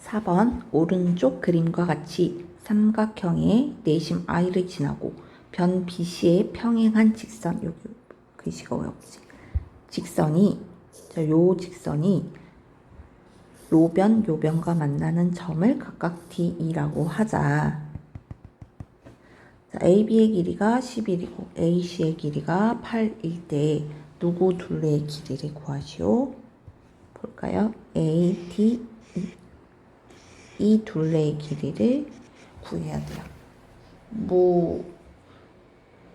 4번 오른쪽 그림과 같이 삼각형의 내심 I를 지나고 변 BC의 평행한 직선 여기 글씨가 어렵지 직선이 자, 요 직선이 로변 요변과 만나는 점을 각각 DE라고 하자. 자, AB의 길이가 10일이고 AC의 길이가 8일 때 누구 둘레의 길이를 구하시오? 볼까요? A, E. 이 둘레의 길이를 구해야 돼요. 뭐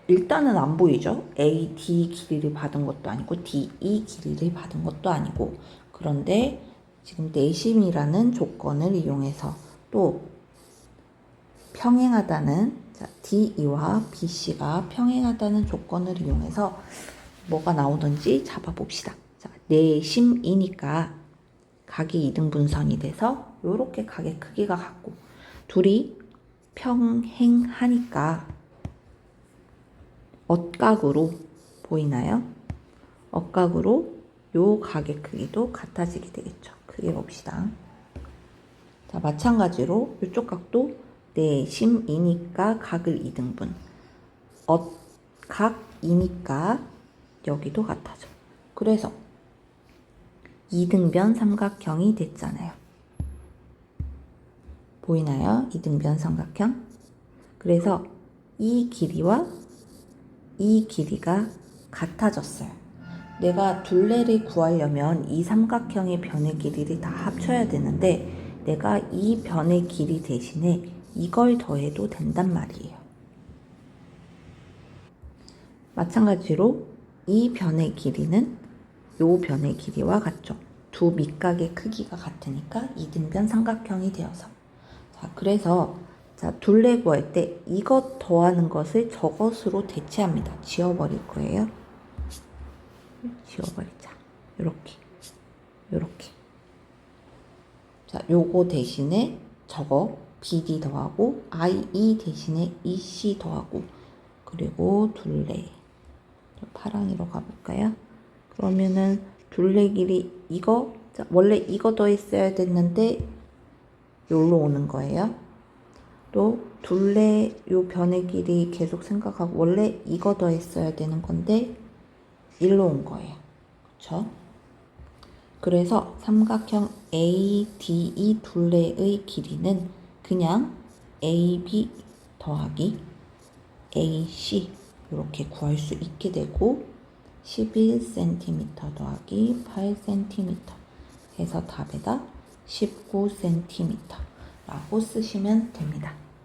일단은 안 보이죠? A, D 길이를 받은 것도 아니고 D, E 길이를 받은 것도 아니고 그런데 지금 내심이라는 조건을 이용해서 또 평행하다는 자, DE와 BC가 평행하다는 조건을 이용해서 뭐가 나오는지 잡아봅시다. 자, 내심이니까 각이 이등분선이 돼서 이렇게 각의 크기가 같고 둘이 평행하니까 엇각으로 보이나요? 엇각으로 요 각의 크기도 같아지게 되겠죠. 크게 봅시다. 자, 마찬가지로 이쪽 각도 내심이니까 각을 2등분. 엇각이니까 여기도 같아져. 그래서 이등변 삼각형이 됐잖아요. 보이나요? 이등변 삼각형? 그래서 이 길이와 이 길이가 같아졌어요. 내가 둘레를 구하려면 이 삼각형의 변의 길이를 다 합쳐야 되는데 내가 이 변의 길이 대신에 이걸 더해도 된단 말이에요. 마찬가지로 이 변의 길이는 요 변의 길이와 같죠. 두 밑각의 크기가 같으니까 이등변 삼각형이 되어서 자 그래서 자 둘레 구할 때 이것 더하는 것을 저것으로 대체합니다. 지워버릴 거예요. 지워버리자. 요렇게 요렇게 자 요거 대신에 저거 BD 더하고 IE 대신에 EC 더하고 그리고 둘레 파랑이로 가볼까요? 그러면은 둘레 길이 이거 자, 원래 이거 더했어야 됐는데 여기로 오는 거예요. 또 둘레 요 변의 길이 계속 생각하고 원래 이거 더했어야 되는 건데 일로 온 거예요. 그렇죠? 그래서 삼각형 ADE 둘레의 길이는 그냥 AB 더하기 AC 이렇게 구할 수 있게 되고 11cm 더하기 8cm 해서 답에다 19cm 라고 쓰시면 됩니다.